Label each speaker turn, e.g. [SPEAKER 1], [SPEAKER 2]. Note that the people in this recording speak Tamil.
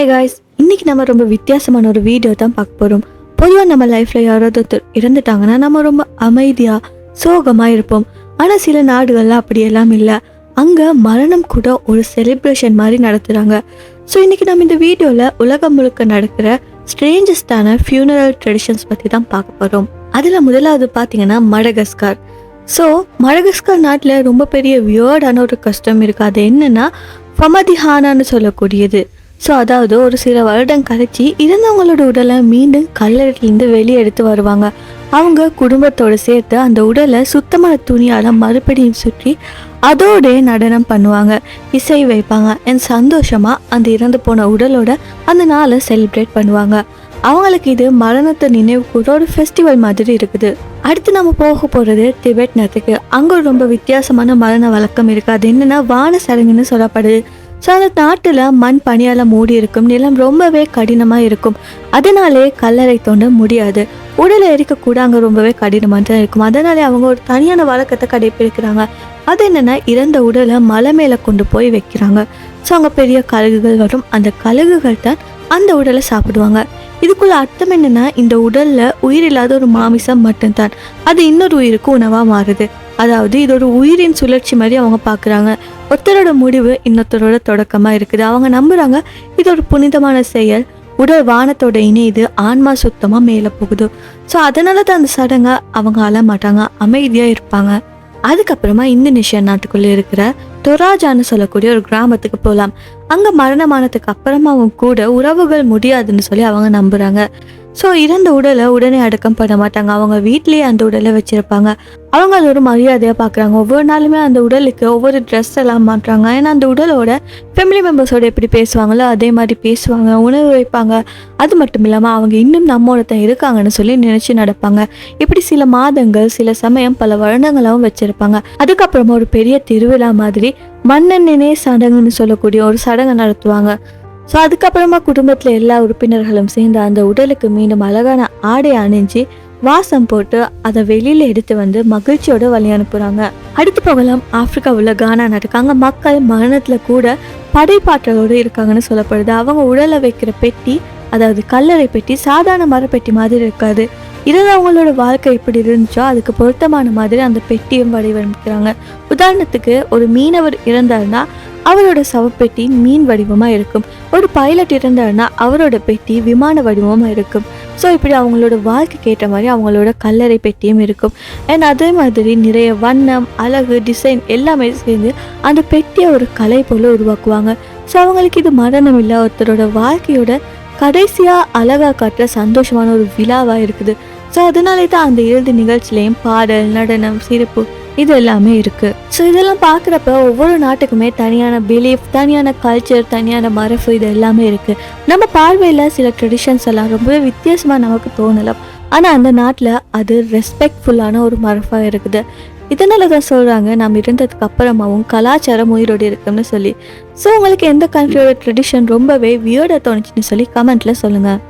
[SPEAKER 1] ஹே காய்ஸ் இன்னைக்கு நம்ம ரொம்ப வித்தியாசமான ஒரு வீடியோ தான் பார்க்க போகிறோம் பொதுவாக நம்ம லைஃப்பில் யாராவது ஒருத்தர் இறந்துட்டாங்கன்னா நம்ம ரொம்ப அமைதியாக சோகமாக இருப்போம். ஆனால் சில நாடுகள்ல அப்படியெல்லாம் இல்லை. அங்கே மரணம் கூட ஒரு செலிப்ரேஷன் மாதிரி நடத்துகிறாங்க ஸோ இன்னைக்கு நம்ம இந்த வீடியோவில் உலகம் முழுக்க நடக்கிற ஸ்ட்ரேஞ்சஸ்டான ஃபியூனரல் ட்ரெடிஷன்ஸ் பற்றி தான் பார்க்க போகிறோம் அதில் முதலாவது பார்த்தீங்கன்னா மடகஸ்கார். ஸோ மடகஸ்கார் நாட்டில் ரொம்ப பெரிய வியர்டான ஒரு கஷ்டம் இருக்குது அது என்னன்னா ஃபமதிஹானான்னு சொல்லக்கூடியது. ஸோ அதாவது ஒரு சில வருடம் கழிச்சு இறந்தவங்களோட உடலை மீண்டும் கல்லறையிலேருந்து வெளியே எடுத்து வருவாங்க. அவங்க குடும்பத்தோடு சேர்த்து அந்த உடலை சுத்தமான துணியால் மறுபடியும் சுற்றி அதோட நடனம் பண்ணுவாங்க. இசை வைப்பாங்க. என் சந்தோஷமாக அந்த இறந்து போன உடலோட அந்த நாளை செலிப்ரேட் பண்ணுவாங்க. அவங்களுக்கு இது மரணத்தை நினைவு கூட ஒரு ஃபெஸ்டிவல் மாதிரி இருக்குது. அடுத்து நம்ம போக போகிறது திபெட் நேரத்துக்கு அங்கே ரொம்ப வித்தியாசமான மரண வழக்கம் இருக்குது அது என்னென்னா வான சடங்குன்னு சொல்லப்படுது. ஸோ அந்த நாட்டில் மண் பனியால் மூடி இருக்கும் நிலம் ரொம்பவே கடினமாக இருக்கும். அதனாலே கல்லறை தோண்ட முடியாது. உடலை எரிக்கக்கூட அங்கே ரொம்பவே கடினமாக தான் இருக்கும். அதனாலே அவங்க ஒரு தனியான வழக்கத்தை கடைப்பிடிக்கிறாங்க அது என்னென்னா இறந்த உடலை மலை மேலே கொண்டு போய் வைக்கிறாங்க. ஸோ அங்கே பெரிய கழுகுகள் வரும். அந்த கழுகுகள் தான் அந்த உடலை சாப்பிடுவாங்க. இதுக்குள்ள அர்த்தம் என்னென்னா இந்த உடலில் உயிர் இல்லாத ஒரு மாமிசம் மட்டும்தான். அது இன்னொரு உயிருக்கு உணவாக மாறுது. அதாவது இது ஒரு உயிரின் சுழற்சி மாதிரி அவங்க பார்க்குறாங்க. ஒருத்தரோட முடிவு இன்னொருத்தரோட தொடக்கமாக இருக்குது. அவங்க நம்புகிறாங்க இது ஒரு புனிதமான செயல். உடல் வானத்தோட இணையுது ஆன்மா சுத்தமாக மேலே போகுது. ஸோ அதனால தான் அந்த சடங்கை அவங்க அழ மாட்டாங்க அமைதியாக இருப்பாங்க. அதுக்கப்புறமா இந்தோனேஷியா நாட்டுக்குள்ளே இருக்கிற தொராஜான்னு சொல்லக்கூடிய ஒரு கிராமத்துக்கு போகலாம் அங்கே மரணமானதுக்கு அப்புறமா அவங்க கூட உறவுகள் முடியாதுன்னு சொல்லி அவங்க நம்புகிறாங்க ஸோ இறந்த உடலை உடனே அடக்கம் பண்ண மாட்டாங்க. அவங்க வீட்லேயே அந்த உடலை வச்சுருப்பாங்க. அவங்க அது ஒரு மரியாதையாக பார்க்குறாங்க ஒவ்வொரு நாளுமே அந்த உடலுக்கு ஒவ்வொரு ட்ரெஸ் எல்லாம் மாட்டுறாங்க ஏன்னா அந்த உடலோட ஃபேமிலி மெம்பர்ஸோட எப்படி பேசுவாங்களோ அதே மாதிரி பேசுவாங்க. உணவு வைப்பாங்க. அது மட்டும் இல்லாமல் அவங்க இன்னும் நம்மோட தான் இருக்காங்கன்னு சொல்லி நினச்சி நடப்பாங்க. இப்படி சில மாதங்கள் சில சமயம் பல வருடங்களாகவும் வச்சுருப்பாங்க. அதுக்கப்புறமா ஒரு பெரிய திருவிழா மாதிரி மண்ணெண்ணே சடங்குன்னு சொல்லக்கூடிய ஒரு சடங்கை நடத்துவாங்க. ஸோ அதுக்கப்புறமா குடும்பத்தில் எல்லா உறுப்பினர்களும் சேர்ந்து அந்த உடலுக்கு மீண்டும் அழகான ஆடை அணிஞ்சு வாசம் போட்டு அதை வெளியில எடுத்து வந்து மகிழ்ச்சியோட வழி அனுப்புறாங்க. அடுத்து போகலாம் ஆப்பிரிக்காவில் கானா நாட்டுக்கு மக்கள் மரணத்துல கூட படைப்பாற்றலோடு இருக்காங்கன்னு சொல்லப்படுது. அவங்க உடலை வைக்கிற பெட்டி அதாவது கல்லறை பெட்டி சாதாரண மரப்பெட்டி மாதிரி இருக்காது. இறந்தவங்களோட வாழ்க்கை எப்படி இருந்துச்சோ அதுக்கு பொருத்தமான மாதிரி அந்த பெட்டியும் வடிவமைக்கிறாங்க. உதாரணத்துக்கு ஒரு மீனவர் இறந்தாருன்னா அவரோட சவப்பெட்டி மீன் வடிவமாக இருக்கும். ஒரு பைலட் இருந்தாருன்னா அவரோட பெட்டி விமான வடிவமாக இருக்கும். ஸோ இப்படி அவங்களோட வாழ்க்கைக்கு ஏற்ற மாதிரி அவங்களோட கல்லறை பெட்டியும் இருக்கும். அண்ட் அதே மாதிரி நிறைய வண்ணம் அழகு டிசைன் எல்லாமே சேர்ந்து அந்த பெட்டியை ஒரு கலை போல உருவாக்குவாங்க. ஸோ அவங்களுக்கு இது மரணம் இல்லை. ஒருத்தரோட வாழ்க்கையோட கடைசியாக அழகாக காட்டுற சந்தோஷமான ஒரு விழாவாக இருக்குது. ஸோ அதனாலே தான் அந்த இறுதி நிகழ்ச்சியிலையும் பாடல் நடனம் சிரிப்பு இது எல்லாமே இருக்கு. ஸோ இதெல்லாம் பார்க்குறப்ப ஒவ்வொரு நாட்டுக்குமே தனியான பிலீஃப் தனியான கல்ச்சர் தனியான மரபு இது எல்லாமே இருக்கு. நம்ம பார்வையில் சில ட்ரெடிஷன்ஸ் எல்லாம் ரொம்பவே வித்தியாசமாக நமக்கு தோணலாம். ஆனால் அந்த நாட்டில் அது ரெஸ்பெக்ட்ஃபுல்லான ஒரு மரபாக இருக்குது. இதனால தான் சொல்கிறாங்க நாம் இருந்ததுக்கு அப்புறமாவும் கலாச்சாரம் உயிரோடு இருக்கும்னு சொல்லி. ஸோ உங்களுக்கு எந்த கண்ட்ரியோட ட்ரெடிஷன் ரொம்பவே வியர்டாக தோணுச்சுன்னு சொல்லி கமெண்ட்டில் சொல்லுங்கள்